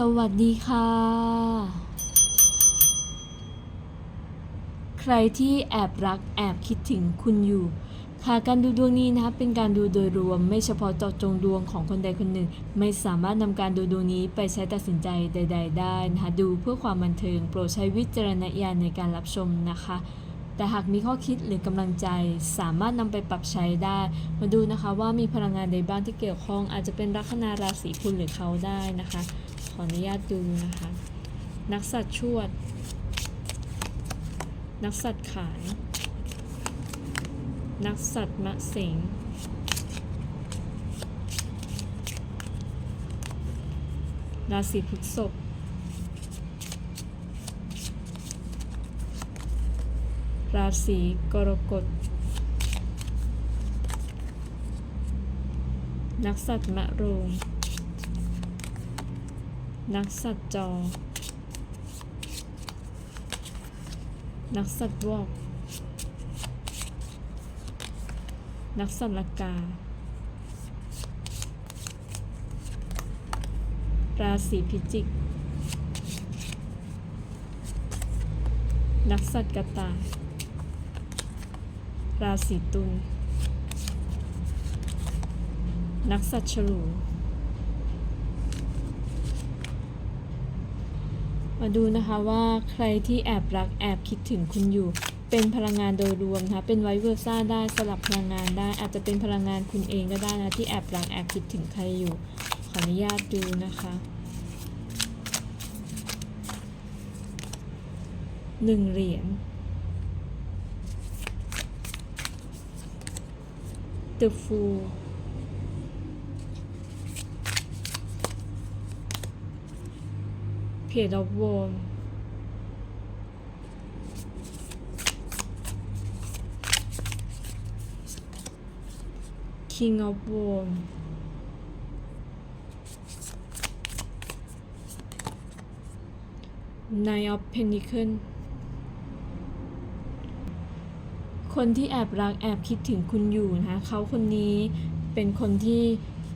สวัสดีค่ะ ใครที่แอบรักแอบคิดถึงคุณอยู่ ค่ะการดูดวงนี้นะคะเป็นการดูโดยรวมไม่เฉพาะเจาะจงดวงของคนใดคนหนึ่ง ไม่สามารถนำการดูดวงนี้ไปใช้ตัดสินใจใด ๆ ได้นะคะดูเพื่อความบันเทิง โปรดใช้วิจารณญาณในการรับชมนะคะแต่หากมีข้อคิดหรือกำลังใจสามารถนำไปปรับใช้ได้ มาดูนะคะว่ามีพลังงานใดบ้างที่เกี่ยวข้อง อาจจะเป็นลัคนาราศีคุณหรือเขาได้นะคะ ขออนุญาตดูนะคะ นักสัตว์ชวด นักสัตว์ขาน นักสัตว์มะเสงราศีพฤษภราศีกรกฎ นักสัตว์มะโรง นักสัตว์จอ นักสัตว์วอกนักสัตว์ลกา ราศีพิจิก นักสัตว์กระต่าย ราศีตุล นักสัตว์ฉลู มาดูนะคะว่าใครที่แอบรักแอบคิดถึงคุณอยู่ เป็นพลังงานโดยรวมนะคะเป็นไวเวอร์ซ่าได้สลับพลังงานได้ อาจจะเป็นพลังงานคุณเองก็ได้นะที่แอบรักแอบคิดถึงใครอยู่ ขออนุญาตดูนะคะหนึ่งเหรียญ The Fool เพจออฟวอมคิงออฟวอมนายออฟเพนิเคิลคนที่แอบรักแอบคิดถึงคุณอยู่นะคะเขาคนนี้เป็นคนที่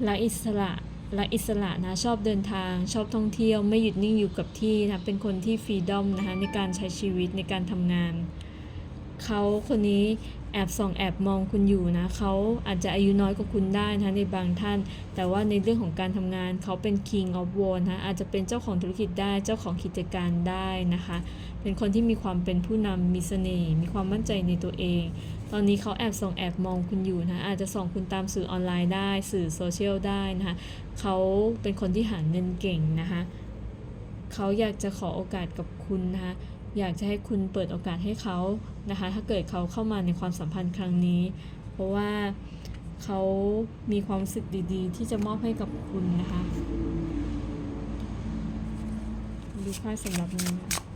รักอิสระ รักอิสระนะชอบเดินทาง ชอบท่องเที่ยวไม่หยุดนิ่งอยู่กับที่นะเป็นคนที่ฟรีดอมนะคะในการใช้ชีวิตในการทำงาน เขาคนนี้แอบส่องแอบมองคุณอยู่นะเขาอาจจะอายุน้อยกว่าคุณได้นะในบางท่าน แต่ว่าในเรื่องของการทำงานเขาเป็น King of w a r นะอาจจะเป็นเจ้าของธุรกิจได้เจ้าของกิจการได้นะคะ เป็นคนที่มีความเป็นผู้นำมีเสน่ห์มีความมั่นใจในตัวเอง ตอนนี้เขาแอบส่องแอบมองคุณอยู่นะอาจจะส่องคุณตามสื่อออนไลน์ได้ สื่อโซเชียลได้นะคะเขาเป็นคนที่หาเงินเก่งนะคะเขาอยากจะขอโอกาสกับคุณนะคะอยากจะให้คุณเปิดโอกาสให้เขานะคะ ถ้าเกิดเขาเข้ามาในความสัมพันธ์ครั้งนี้ เพราะว่าเขามีความรู้สึกดีๆ ที่จะมอบให้กับคุณนะคะ ดูไพ่สำหรับนี้นะ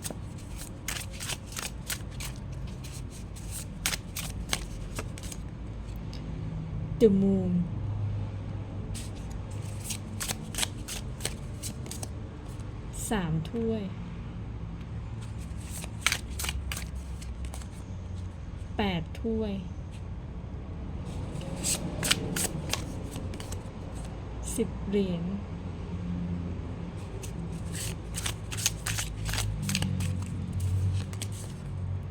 The Moon สามถ้วยแปดถ้วยสิบเหรียญ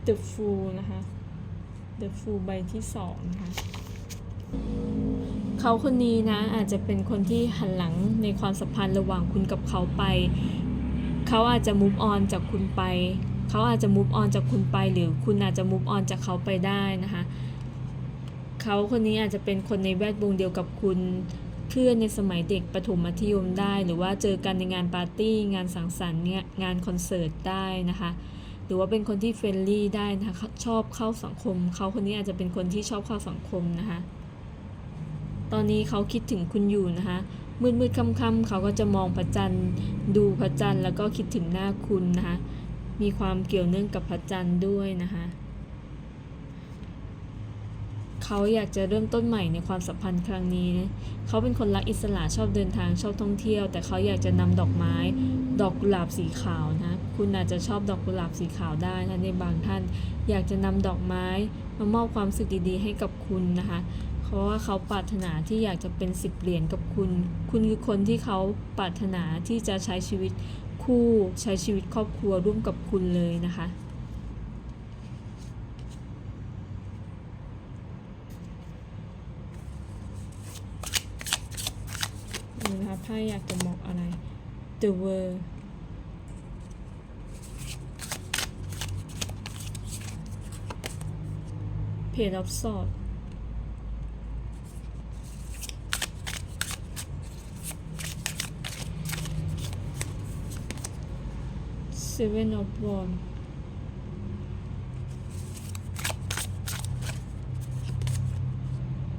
The Fool นะคะ The Fool ใบที่สองนะคะ เขาคนนี้นะอาจจะเป็นคนที่หันหลังในความสัมพันธ์ระหว่างคุณกับเขาไป เขาอาจจะมุฟออนจากคุณไป เขาอาจจะมุฟออนจากคุณไป หรือคุณอาจจะมุฟออนจากเขาไปได้นะคะ เขาคนนี้อาจจะเป็นคนในแวดวงเดียวกับคุณเพื่อนในสมัยเด็กประถมมัธยมได้ หรือว่าเจอกันในงานปาร์ตี้ งานสังสรรค์งานคอนเสิร์ตได้นะคะ หรือว่าเป็นคนที่เฟรนลี่ได้นะคะชอบเข้าสังคม เขาคนนี้อาจจะเป็นคนที่ชอบเข้าสังคมนะคะ ตอนนี้เขาคิดถึงคุณอยู่นะคะ มืดมืดค่ำๆเขาก็จะมองพระจันทร์ ดูพระจันทร์แล้วก็คิดถึงหน้าคุณนะคะ มีความเกี่ยวเนื่องกับพระจันทร์ด้วยนะคะเขาอยากจะเริ่มต้นใหม่ในความสัมพันธ์ครั้งนี้นะเขาเป็นคนรักอิสระชอบเดินทางชอบท่องเที่ยว แต่เขาอยากจะนำดอกไม้ ดอกกุหลาบสีขาวนะ คุณอาจจะชอบดอกกุหลาบสีขาวได้นะในบางท่าน อยากจะนำดอกไม้มามอบความสึกดีๆ ให้กับคุณนะคะ เพราะว่าเขาปรารถนาที่อยากจะเป็นสิบเหรียญกับคุณ คุณคือคนที่เขาปรารถนาที่จะใช้ชีวิตคู่ใช้ชีวิตครอบครัวร่วมกับคุณเลยนะคะดูนะคะไพ่อยากจะบอกอะไร The World เพจรับสอบ Seven of Wands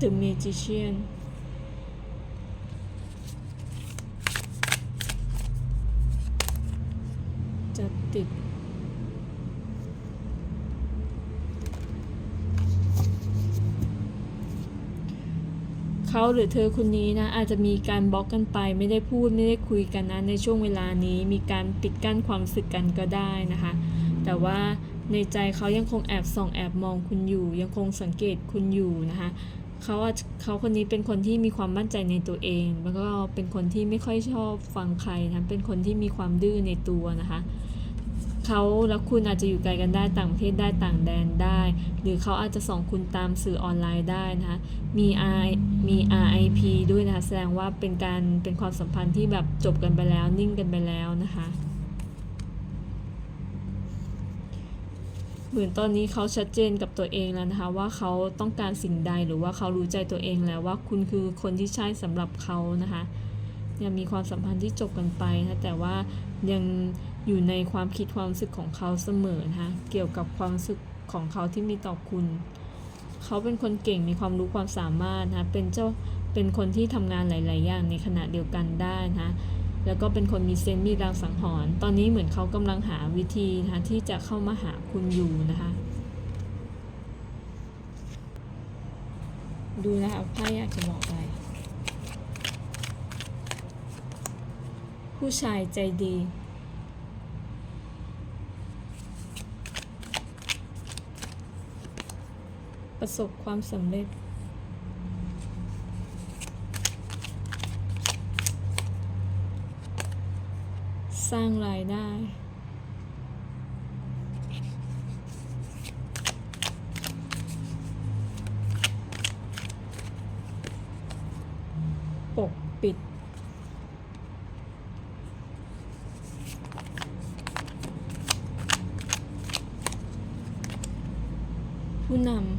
The Magician จะติด เขาหรือเธอคนนี้นะอาจจะมีการบล็อกกันไป ไม่ได้พูดไม่ได้คุยกันนะในช่วงเวลานี้มีการปิดกั้นความสึกกันก็ได้นะคะ แต่ว่าในใจเขายังคงแอบส่องแอบมองคุณอยู่ ยังคงสังเกตคุณอยู่นะคะเขาเขาคนนี้เป็นคนที่มีความมั่นใจในตัวเอง แล้วก็เป็นคนที่ไม่ค่อยชอบฟังใครนะเป็นคนที่มีความดื้อในตัวนะคะ เขาและคุณอาจจะอยู่ไกลกันได้ต่างประเทศได้ต่างแดนได้ หรือเขาอาจจะส่องคุณตามสื่อออนไลน์ได้นะคะมี R มี RIP ด้วยนะคะแสดงว่าเป็นการเป็นความสัมพันธ์ที่แบบจบกันไปแล้วนิ่งกันไปแล้วนะคะเหมือนตอนนี้เขาชัดเจนกับตัวเองแล้วนะคะว่าเขาต้องการสิ่งใดหรือว่าเขารู้ใจตัวเองแล้วว่าคุณคือคนที่ใช่สำหรับเขานะคะ ยังมีความสัมพันธ์ที่จบกันไปนะแต่ว่ายังอยู่ในความคิดความรู้สึกของเขาเสมอนะคะเกี่ยวกับความรู้สึกของเขาที่มีต่อคุณ เขาเป็นคนเก่งมีความรู้ความสามารถนะเป็นเจ้าเป็นคนที่ทำงานหลาย ๆ อย่างในขณะเดียวกันได้นะแล้วก็เป็นคนมีเซนมีรางสังหรณ์ตอนนี้เหมือนเขากำลังหาวิธีนะคะที่จะเข้ามาหาคุณอยู่นะคะ ดูนะคะไพ่อยากจะบอกอะไร ผู้ชายใจดี ประสบความสำเร็จ สร้างรายได้ ปกปิด ผู้นำ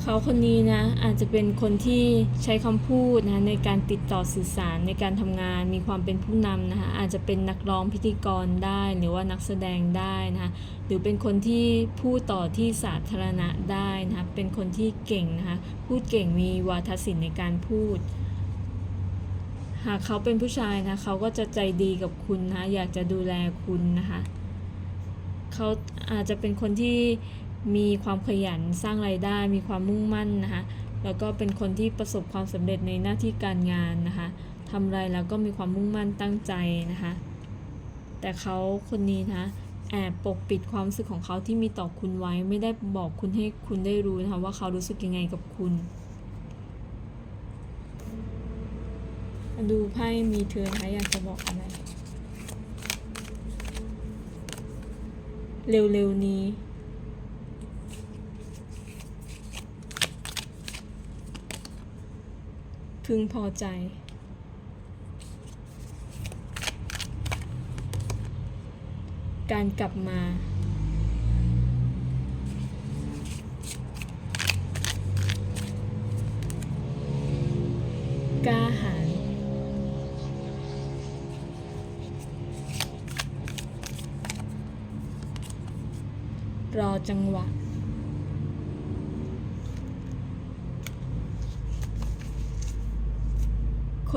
เขาคนนี้นะอาจจะเป็นคนที่ใช้คำพูดนะในการติดต่อสื่อสารในการทำงานมีความเป็นผู้นำนะคะอาจจะเป็นนักร้องพิธีกรได้หรือว่านักแสดงได้นะคะหรือเป็นคนที่พูดต่อที่สาธารณะได้นะคะเป็นคนที่เก่งนะคะพูดเก่งมีวาทศิลป์ในการพูดหากเขาเป็นผู้ชายนะเขาก็จะใจดีกับคุณนะ อยากจะดูแลคุณนะคะ เขาอาจจะเป็นคนที่มีความขยันสร้างไรายได้ มีความมุ่งมั่นนะคะแล้วก็เป็นคนที่ประสบความสำเร็จในหน้าที่การงานนะคะทำอะไรแล้วก็มีความมุ่งมั่นตั้งใจนะคะ แต่เขาคนนี้นะแอบปกปิดความรู้สึกของเขาที่มีต่อคุณไว้ ไม่ได้บอกคุณให้คุณได้รู้นะคะว่าเขารู้สึกยังไงกับคุณ ดูไพ่มีเธอนะคะอยากจะบอกอะไร เร็วๆนี้ พึงพอใจ การกลับมา รอจังหวะ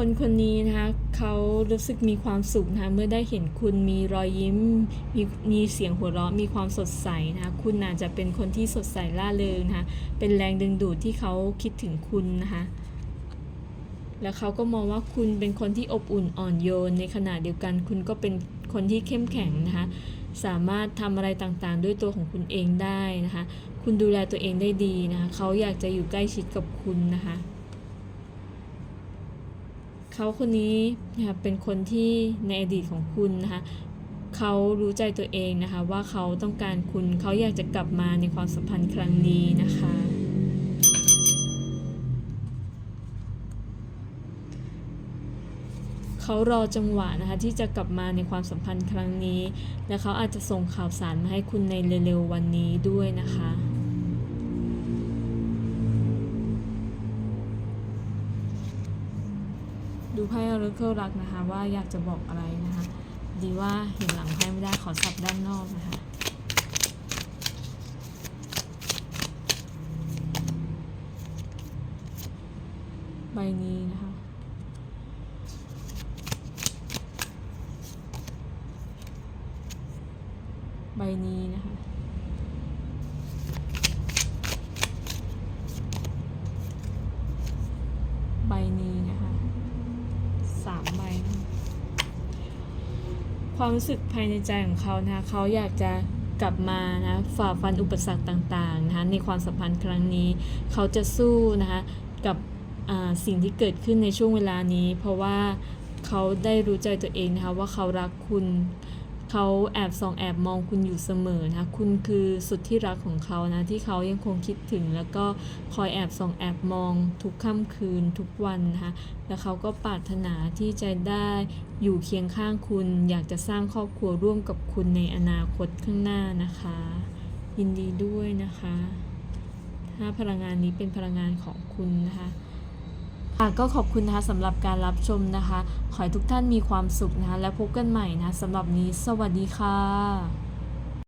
คนคนนี้นะคะเขารู้สึกมีความสุขนะคะเมื่อได้เห็นคุณมีรอยยิ้ม มีมีเสียงหัวเราะมีความสดใสนะคะคุณอาจจะเป็นคนที่สดใสล่าเริงนะคะเป็นแรงดึงดูดที่เขาคิดถึงคุณนะคะแล้วเขาก็มองว่าคุณเป็นคนที่อบอุ่นอ่อนโยน ในขณะเดียวกันคุณก็เป็นคนที่เข้มแข็งนะคะ สามารถทำอะไรต่างๆ ด้วยตัวของคุณเองได้นะคะ คุณดูแลตัวเองได้ดีนะคะเขาอยากจะอยู่ใกล้ชิดกับคุณนะคะเขาคนนี้นะคะเป็นคนที่ในอดีตของคุณนะคะเขารู้ใจตัวเองนะคะว่าเขาต้องการคุณเขาอยากจะกลับมาในความสัมพันธ์ครั้งนี้นะคะ เขารอจังหวะนะคะที่จะกลับมาในความสัมพันธ์ครั้งนี้ และเขาอาจจะส่งข่าวสารมาให้คุณในเร็วๆวันนี้ด้วยนะคะดูไพ่อราเคิลรักนะคะว่าอยากจะบอกอะไรนะคะ ดีว่าเห็นหลังไพ่ไม่ได้ขอสับด้านนอกนะคะ ใบนี้นะคะ ใบ นี้นะคะ ใบนี้นะคะสามใบ ความรู้สึกภายในใจของเขานะคะเขาอยากจะกลับมานะฝ่าฟันอุปสรรคต่างๆนะคะในความสัมพันธ์ครั้งนี้ เขาจะสู้นะคะกับสิ่งที่เกิดขึ้นในช่วงเวลานี้ เพราะว่าเขาได้รู้ใจตัวเองนะคะว่าเขารักคุณ เขาแอบส่องแอบมองคุณอยู่เสมอนะคะคุณคือสุดที่รักของเขานะ ที่เขายังคงคิดถึง แล้วก็คอยแอบส่องแอบมองทุกค่ำคืนทุกวันนะคะแล้วเขาก็ปรารถนาที่จะได้อยู่เคียงข้างคุณ อยากจะสร้างครอบครัวร่วมกับคุณในอนาคตข้างหน้านะคะ ยินดีด้วยนะคะ ถ้าพลังงานนี้เป็นพลังงานของคุณนะคะค่ะก็ขอบคุณนะคะสำหรับการรับชมนะคะ ขอให้ทุกท่านมีความสุขนะคะและพบกันใหม่นะสำหรับนี้ สวัสดีค่ะ